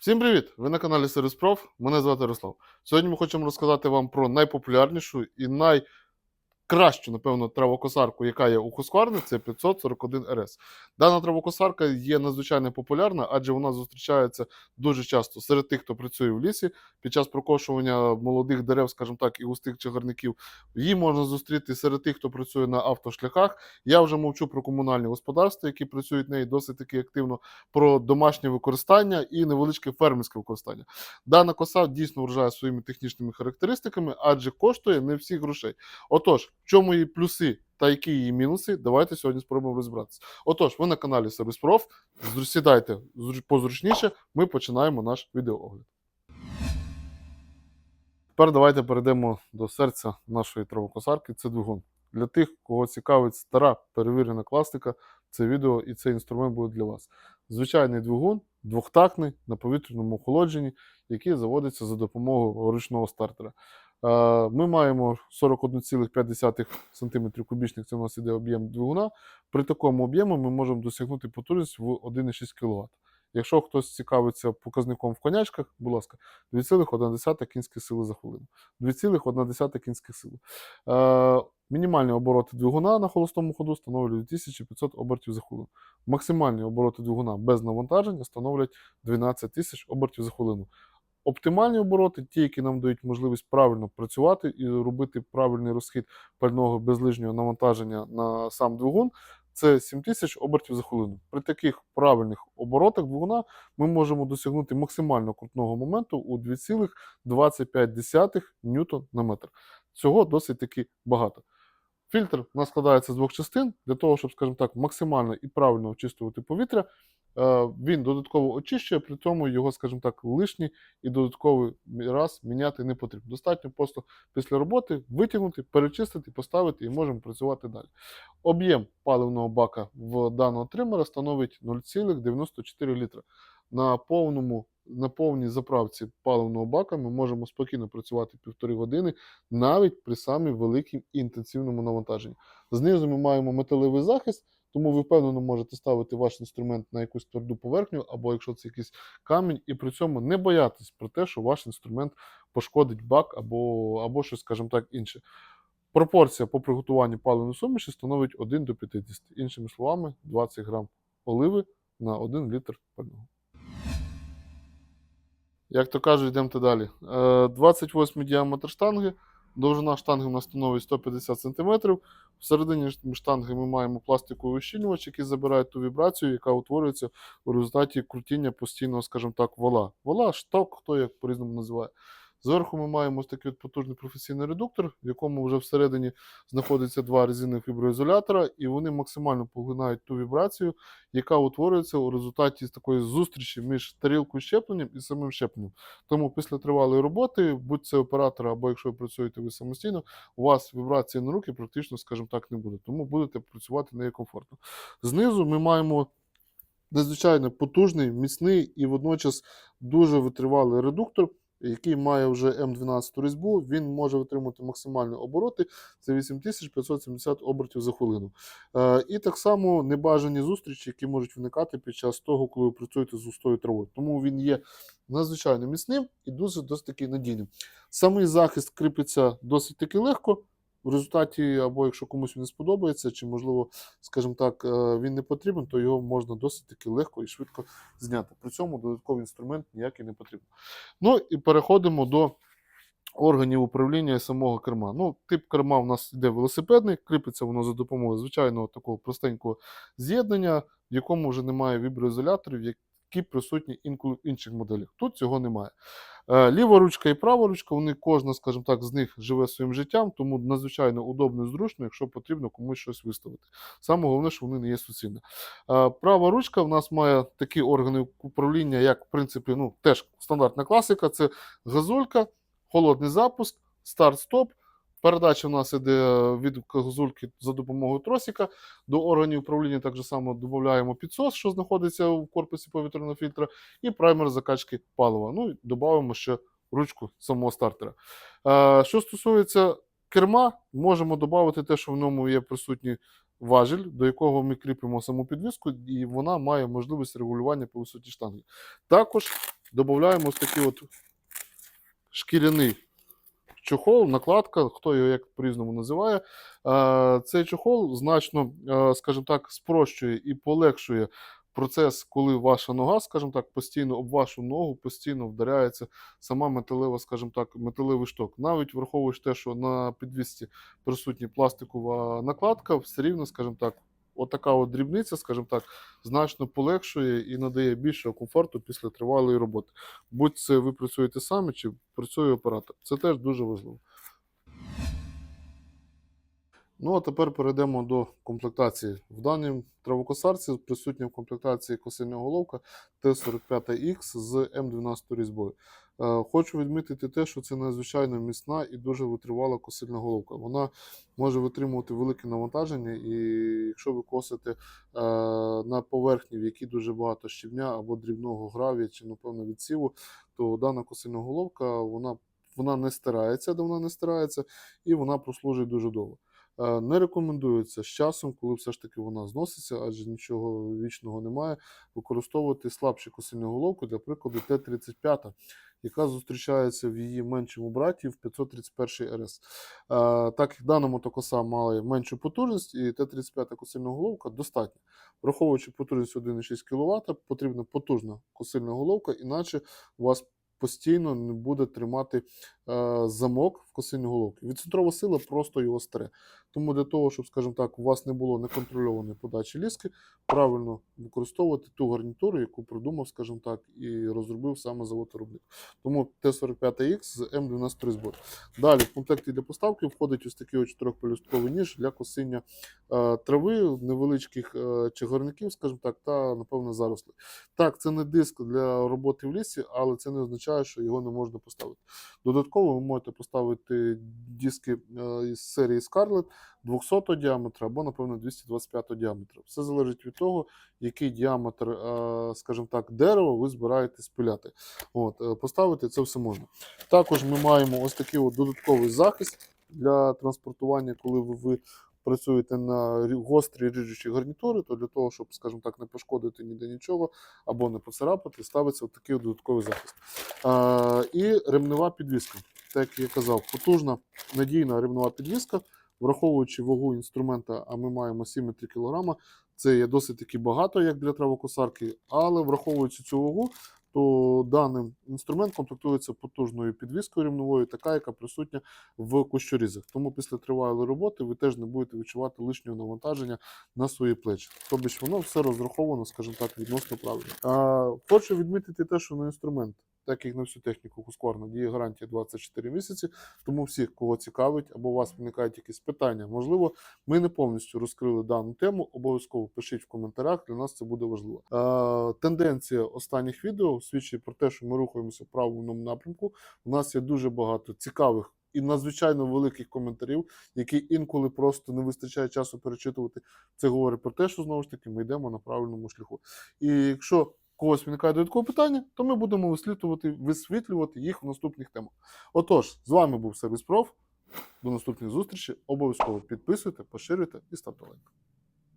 Всім привіт! Ви на каналі Сервіс Проф. Мене звати Ярослав. Сьогодні ми хочемо розказати вам про найпопулярнішу і найкращу, напевно, травокосарку, яка є у Husqvarna, це 541 RS. Дана травокосарка є надзвичайно популярна, адже вона зустрічається дуже часто серед тих, хто працює в лісі під час прокошування молодих дерев, скажімо так, і густих чагарників. Її можна зустріти серед тих, хто працює на автошляхах. Я вже мовчу про комунальні господарства, які працюють неї досить таки активно про домашнє використання і невеличке фермерське використання. Дана коса дійсно вражає своїми технічними характеристиками, адже коштує не всіх грошей. Отож, в чому її плюси та які її мінуси, давайте сьогодні спробуємо розібратися. Отож, ви на каналі Сервіс Проф. Сідайте позручніше, ми починаємо наш відеоогляд. Тепер давайте перейдемо до серця нашої травокосарки. Це двигун. Для тих, кого цікавить стара перевірена класика, це відео і цей інструмент буде для вас. Звичайний двигун, двохтактний на повітряному охолодженні, який заводиться за допомогою ручного стартера. Е, Ми маємо 41,5 см кубічних, це у нас іде об'єм двигуна. При такому об'ємі ми можемо досягнути потужність в 1,6 кВт. Якщо хтось цікавиться показником в конячках, будь ласка, 2,1 кінських сили за хвилину. 2,1 кінських сили. Е, мінімальні обороти двигуна на холостому ходу становлять 2500 обертів за хвилину. Максимальні обороти двигуна без навантаження становлять 12 тисяч обертів за хвилину. Оптимальні обороти, ті, які нам дають можливість правильно працювати і робити правильний розхід пального без лишнього навантаження на сам двигун, це 7000 обертів за хвилину. При таких правильних оборотах двигуна ми можемо досягнути максимально крутного моменту у 2,25 ньютон на метр. Цього досить таки багато. Фільтр у нас складається з двох частин для того, щоб, скажімо так, максимально і правильно очистувати повітря. Е, Він додатково очищує, при цьому його, скажімо так, лишній і додатковий раз міняти не потрібно. Достатньо просто після роботи витягнути, перечистити, поставити і можемо працювати далі. Об'єм паливного бака в даного тримера становить 0,94 літра. На повному на повній заправці паливного бака ми можемо спокійно працювати півтори години навіть при самій великій інтенсивному навантаженні. Знизу ми маємо металевий захист, тому ви впевнено можете ставити ваш інструмент на якусь тверду поверхню, або якщо це якийсь камінь, і при цьому не боятись про те, що ваш інструмент пошкодить бак або, або щось, скажімо так, інше. Пропорція по приготуванню паливної суміші становить 1 до 50. Іншими словами, 20 грам оливи на 1 літр пального. Як то кажуть, йдемо далі. Е, 28 діаметр штанги, довжина штанги у нас становить 150 см. Всередині штанги ми маємо пластиковий ущільнювач, який забирає ту вібрацію, яка утворюється у результаті крутіння постійного, скажімо так, вала. Вала, шток, хто як по-різному називає. Зверху ми маємо такий от потужний професійний редуктор, в якому вже всередині знаходиться два резинових віброізолятора, і вони максимально поглинають ту вібрацію, яка утворюється у результаті такої зустрічі між тарілкою щепленням і самим щепленням. Тому після тривалої роботи, будь це оператор, або якщо ви працюєте ви самостійно, у вас вібрації на руки практично, скажімо так, не буде. Тому будете працювати некомфортно. Знизу ми маємо надзвичайно потужний, міцний і водночас дуже витривалий редуктор. Який має вже М12 різьбу, він може витримувати максимальні обороти. Це 8570 обертів за хвилину. Е, і так само небажані зустрічі, які можуть виникати під час того, коли ви працюєте з густою травою. Тому він є надзвичайно міцним і дуже досить таки надійним. Самий захист кріпиться досить таки легко. В результаті, або якщо комусь він не сподобається, чи, можливо, скажімо так, е, він не потрібен, то його можна досить таки легко і швидко зняти. При цьому додатковий інструмент ніякий не потрібен. Ну і переходимо до органів управління самого керма. Ну, тип керма у нас йде велосипедний, кріпиться воно за допомогою звичайного такого простенького з'єднання, в якому вже немає віброізоляторів, які присутні інколи в інших моделях. Тут цього немає. Е, Ліва ручка і права ручка, вони кожна, скажімо так, з них живе своїм життям, тому надзвичайно удобно і зручно, якщо потрібно комусь щось виставити. Саме головне, що вони не є суцільні. Е, Права ручка в нас має такі органи управління, як, в принципі, ну, теж стандартна класика: це газулька, холодний запуск, старт-стоп. Передача у нас іде від газульки за допомогою тросика. До органів управління так само додаємо підсос, що знаходиться в корпусі повітряного фільтра, і праймер закачки палива. Ну і додаємо ще ручку самого стартера. Е, Що стосується керма, можемо додати те, що в ньому є присутній важіль, до якого ми кріпимо саму підвіску, і вона має можливість регулювання по висоті штанги. Також додаємо такий от шкіряний чохол, накладка, хто його як по-різному називає. Е, Цей чохол значно, е, скажімо так, спрощує і полегшує процес, коли ваша нога, скажімо так, постійно об вашу ногу постійно вдаряється сама металева, скажімо так, металевий шток. Навіть враховуючи те, що на підвісці присутня пластикова накладка, все рівно, скажімо так, отака от дрібниця, скажімо так, значно полегшує і надає більшого комфорту після тривалої роботи. Будь це ви працюєте самі чи працює оператор. Це теж дуже важливо. Ну, а тепер перейдемо до комплектації. В даній травокосарці присутня в комплектації косильна головка Т-45Х з М12 різьбою. Е, Хочу відмітити те, що це надзвичайно міцна і дуже витривала косильна головка. Вона може витримувати велике навантаження, і якщо ви косите е, на поверхні, в якій дуже багато щебня або дрібного гравія чи, напевно, відсіву, то дана косильна головка вона, вона не стирається, де вона не стирається, і вона прослужить дуже довго. Е, Не рекомендується з часом, коли все ж таки вона зноситься, адже нічого вічного немає, використовувати слабші косильну головку, для прикладу Т-35, яка зустрічається в її меншому браті в 531 РС. Е, Так як дана мотокоса має меншу потужність, і Т-35 косильна головка достатня. Враховуючи потужність 1,6 кВт, потрібна потужна косильна головка, іначе у вас постійно не буде тримати замок в косильній головці. Відцентрова сила просто його стре. Тому для того, щоб, скажімо так, у вас не було неконтрольованої подачі ліски, правильно використовувати ту гарнітуру, яку придумав, скажімо так, і розробив саме завод-виробник. Тому Т-45Х з М12 різьбою. Далі в комплекті для поставки входить ось такий от чотирьохпелюстковий ніж для косіння е, трави, невеличких е, чагарників, скажімо так, та, напевно, зарослей. Так, це не диск для роботи в лісі, але це не означає, що його не можна поставити. Додатково ви можете поставити диски з із серії Scarlett 200 діаметра або, напевно, 225 діаметра. Все залежить від того, який діаметр, е, скажімо так, дерева ви збираєтесь пиляти. От, е, поставити це все можна. Також ми маємо ось такий от додатковий захист для транспортування, коли ви працюєте на рі- гострі ріжучі гарнітури, то для того, щоб, скажімо так, не пошкодити ніде нічого або не поцарапати, ставиться такий додатковий захист. А, і ремнева підвіска. Так як я казав, потужна надійна ремнева підвіска, враховуючи вагу інструмента, а ми маємо 7,3 кг, це є досить таки багато, як для травокосарки, але враховуючи цю вагу, то даний інструмент комплектується потужною підвіскою рівновою, така, яка присутня в кущорізах. Тому після тривалої роботи ви теж не будете відчувати лишнього навантаження на свої плечі. Тобто воно все розраховано, скажімо так, відносно правильно. А, хочу відмітити те, що на інструмент, так як на всю техніку Husqvarna, діє гарантія 24 місяці. Тому всіх, кого цікавить, або у вас виникають якісь питання, можливо, ми не повністю розкрили дану тему. Обов'язково пишіть в коментарях. Для нас це буде важливо. Е, тенденція останніх відео свідчить про те, що ми рухаємося в правильному напрямку. У нас є дуже багато цікавих. І надзвичайно великих коментарів, які інколи просто не вистачає часу перечитувати. Це говорить про те, що знову ж таки ми йдемо на правильному шляху. І якщо когось виникає додаткове питання, то ми будемо висвітлювати, висвітлювати їх в наступних темах. Отож, з вами був Сервіс Проф. До наступних зустрічей. Обов'язково підписуйте, поширюйте і ставте лайк.